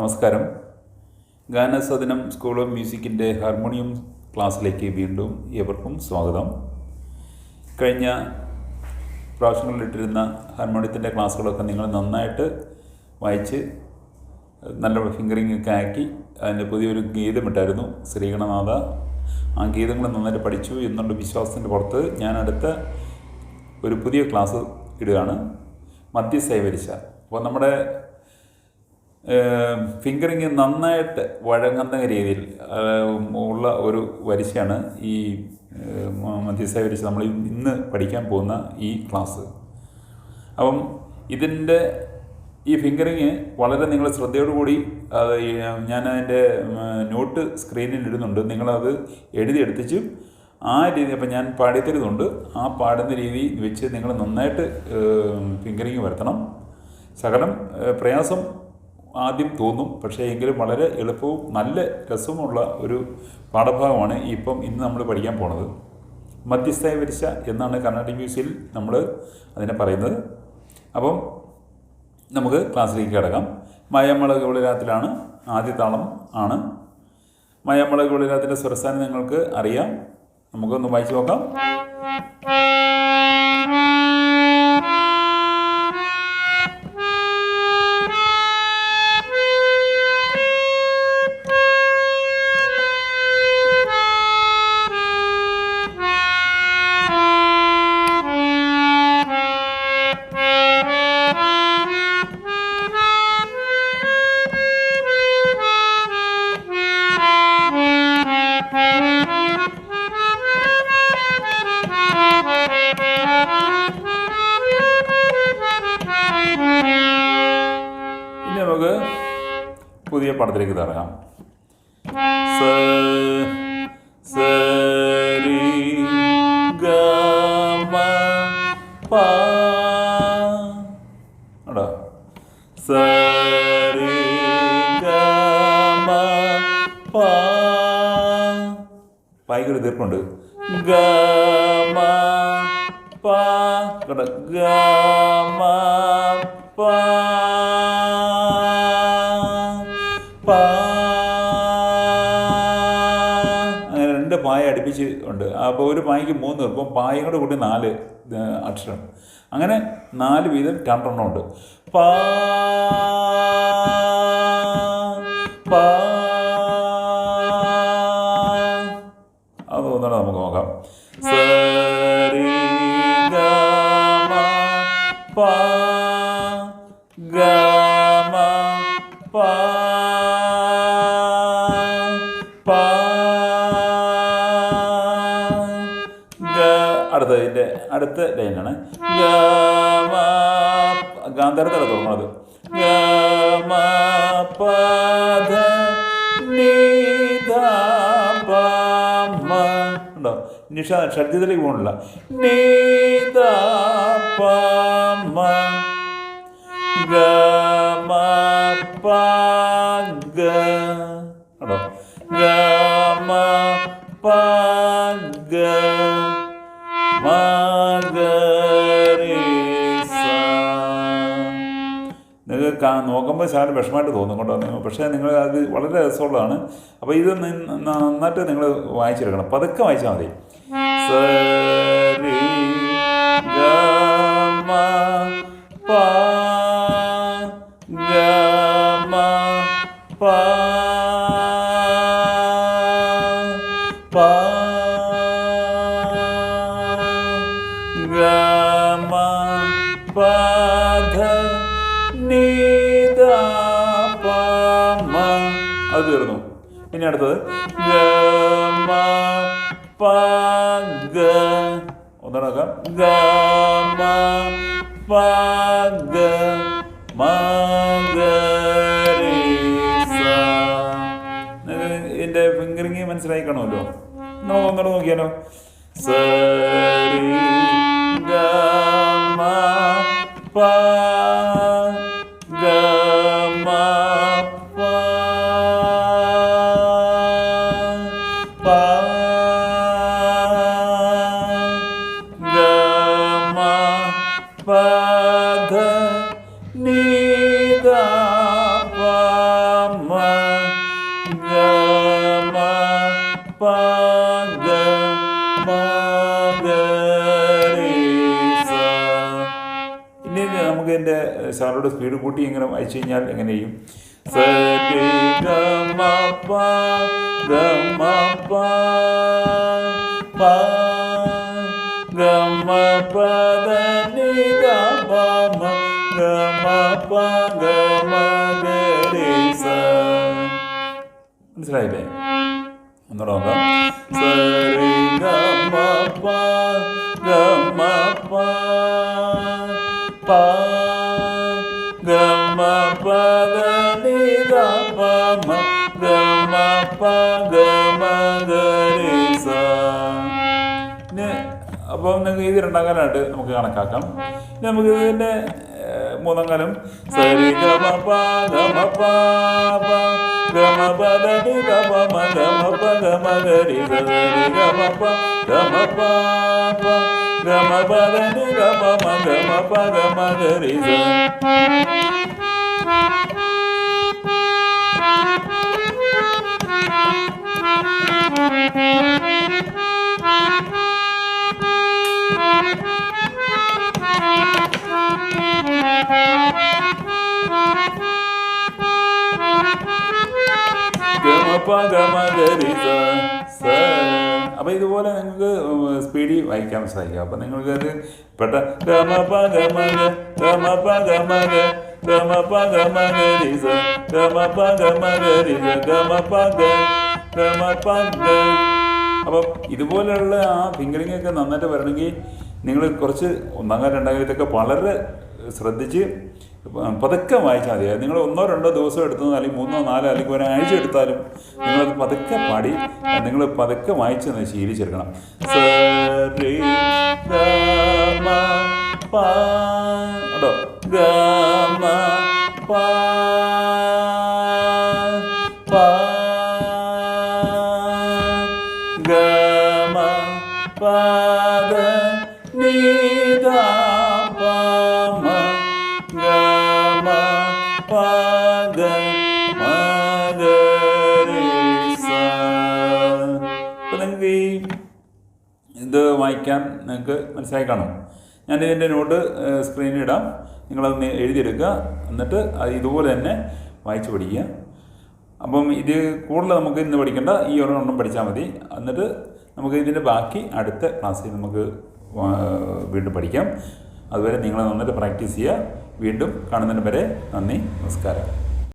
നമസ്കാരം. Ganasadanam school of മ്യൂസിക്കിന്റെ harmonium ക്ലാസ്സിലേക്ക് വീണ്ടും ഏവർക്കും സ്വാഗതം. കഴിഞ്ഞ പ്രാവശ്യങ്ങളിലിട്ടിരുന്ന ഹാർമോണിയത്തിന്റെ ക്ലാസ്സുകളൊക്കെ നിങ്ങൾ നന്നായിട്ട് വായിച്ച് നല്ല ഫിംഗറിംഗ് ഒക്കെ ആക്കി അതിന്റെ പുതിയൊരു ഗീതമിട്ടായിരുന്നു ശ്രീഗണനാഥ. ആ ഗീതങ്ങൾ നന്നായിട്ട് പഠിച്ചു എന്നുള്ള വിശ്വാസത്തിന്റെ പുറത്ത് ഞാൻ അടുത്ത ഒരു പുതിയ ക്ലാസ് ഇടുകയാണ്. മദ്യസേവരിച്ച. അപ്പോൾ നമ്മുടെ ഫിംഗറിങ് നന്നായിട്ട് വഴങ്ങുന്ന രീതിയിൽ ഉള്ള ഒരു വരിശയാണ് ഈ മധ്യസേവരിച്ച നമ്മൾ ഇന്ന് പഠിക്കാൻ പോകുന്ന ഈ ക്ലാസ്. അപ്പം ഇതിന്റെ ഈ ഫിംഗറിങ് വളരെ നിങ്ങൾ ശ്രദ്ധയോടുകൂടി അത് ഞാൻ അതിന്റെ നോട്ട് സ്ക്രീനിൽ ഇടുന്നുണ്ട്. നിങ്ങളത് എഴുതിയെടുത്തിച്ച് ആ രീതി അപ്പം ഞാൻ പാടിത്തരുന്നുണ്ട്. ആ പാടുന്ന രീതി വെച്ച് നിങ്ങൾ നന്നായിട്ട് ഫിംഗറിങ് വരുത്തണം. ശകലം പ്രയാസം ആദ്യം തോന്നും. പക്ഷേ എങ്കിലും വളരെ എളുപ്പവും നല്ല രസവുമുള്ള ഒരു പാഠഭാഗമാണ് ഇപ്പം ഇന്ന് നമ്മൾ പഠിക്കാൻ പോണത്. മധ്യസ്ഥായ വരിശ എന്നാണ് കർണാട്ടിക് മ്യൂസിക്കിൽ നമ്മൾ അതിനെ പറയുന്നത്. അപ്പം നമുക്ക് ക്ലാസ്സിലേക്ക് കിടക്കാം. മയമ്മള ഗൗളിരാത്തിലാണ് ആദ്യ താളം ആണ്. ഗൗളിരാത്തിന്റെ സ്വരസ്ഥാനം നിങ്ങൾക്ക് അറിയാം. നമുക്കൊന്ന് വായിച്ചു നോക്കാം. പടത്തിലേക്ക് ഇറങ്ങാം സ സ രി ഗ പ. അവിടെ സ രി ഗ ഗ അടുപ്പിച്ച് ഉണ്ട്. അപ്പോൾ ഒരു പായ്ക്ക് മൂന്ന് ഇപ്പം പായയും കൂടെ കൂട്ടി നാല് അക്ഷരം. അങ്ങനെ നാല് വീതം രണ്ടെണ്ണം ഉണ്ട്. പാ പാ നമുക്ക് നോക്കാം. സരി പ അടുത്ത ഇതിന്റെ അടുത്ത ലൈനാണ് ഗാന്ധാരത്തല തോന്നുന്നത് ഉണ്ടോ? നിഷ ഷഡ്ജത്തിലേക്ക് പോകണില്ല. നീതാ ധ നിങ്ങൾക്ക് നോക്കുമ്പോൾ ശാലം വിഷമമായിട്ട് തോന്നും കേട്ടോ. പക്ഷേ നിങ്ങൾ അത് വളരെ രസമുള്ളതാണ്. അപ്പോൾ ഇത് നന്നായിട്ട് നിങ്ങൾ വായിച്ചെടുക്കണം. പതുക്കെ വായിച്ചാൽ മതി. അത് തീർന്നു. ഇനി അടുത്തത്. ഗ മ പ ഗ ഒന്നുകൂടെ നോക്കാം ഗ മ പ ഗ മ ഗ രി സ. നിങ്ങൾക്ക് ഇതിന്റെ ഫിംഗറിങ് മനസ്സിലായി കാണുമല്ലോ. നമുക്ക് ഒന്നുകൂടെ നോക്കിയാലോ. gema pa pa pa pa ga ni പ എന്റെ സാറിനോട് സ്പീഡ് കൂട്ടി ഇങ്ങനെ അയച്ചു കഴിഞ്ഞാൽ എങ്ങനെ ചെയ്യും മനസ്സിലായില്ലേ? ഒന്നുകൂടെ നോക്കാം. സരി രി ഗ മ പ ഗ മ പ പ ഗ മ പ ധ നി ഗ പ മ ഗ മ പ ഗ മ ഗ രി സ ഇനി അപ്പോൾ നിങ്ങൾക്ക് ഇത് രണ്ടാം കാലമായിട്ട് നമുക്ക് കണക്കാക്കാം. നമുക്ക് ഇതിന്റെ മൂന്നാം കാലം. സരി ഗമ പ ഗമ പ ഗമ നി ഗമ മ ഗമ പ ഗമ ഗമ പ ഗമ പ గమ పద గమ గమ పద మగరి Gama pa gama gari sa അപ്പോൾ ഇതുപോലെ നിങ്ങൾക്ക് സ്പീഡി വായിക്കാൻ സാധിക്കും അപ്പോൾ നിങ്ങൾക്ക് പെട്ട ഗമ പ ഗമ ഗ ഗമ പ ഗമ ഗ ഗമ പ ഗമ ഗ രി സ ഗമ പ ഗമ ഗ രി സ ഗമ പ ഗ ഗമ പ ഗ അപ്പം ഇതുപോലെയുള്ള ആ ഫിംഗറിംഗ് ഒക്കെ നന്നായിട്ട് വരണമെങ്കിൽ നിങ്ങൾ കുറച്ച് ഒന്നാം കാലം രണ്ടാം കാലത്തൊക്കെ വളരെ ശ്രദ്ധിച്ച് പതുക്കെ വായിച്ചാൽ മതി. നിങ്ങൾ ഒന്നോ രണ്ടോ ദിവസം എടുത്താലും അല്ലെങ്കിൽ മൂന്നോ നാലോ അല്ലെങ്കിൽ ഒരാഴ്ച എടുത്താലും നിങ്ങളത് പതുക്കെ പാടി നിങ്ങൾ പതുക്കെ വായിച്ച് തന്നെ ശീലിച്ചെടുക്കണം കേട്ടോ ഇത് വായിക്കാൻ നിങ്ങൾക്ക് മനസ്സിലായി കാണും. ഞാൻ ഇതിന്റെ നോട്ട് സ്ക്രീനിൽ ഇടാം. നിങ്ങളത് എഴുതിയെടുക്കുക. എന്നിട്ട് അത് ഇതുപോലെ തന്നെ വായിച്ച് പഠിക്കുക. അപ്പം ഇത് കൂടുതൽ നമുക്ക് ഇന്ന് പഠിക്കേണ്ട ഈ ഒരെണ്ണം പഠിച്ചാൽ മതി. എന്നിട്ട് നമുക്ക് ഇതിന്റെ ബാക്കി അടുത്ത ക്ലാസ്സിൽ നമുക്ക് വീണ്ടും പഠിക്കാം. അതുവരെ നിങ്ങൾ നന്നായിട്ട് പ്രാക്ടീസ് ചെയ്യുക. വീണ്ടും കാണുന്നതിന് വരെ നന്ദി നമസ്കാരം.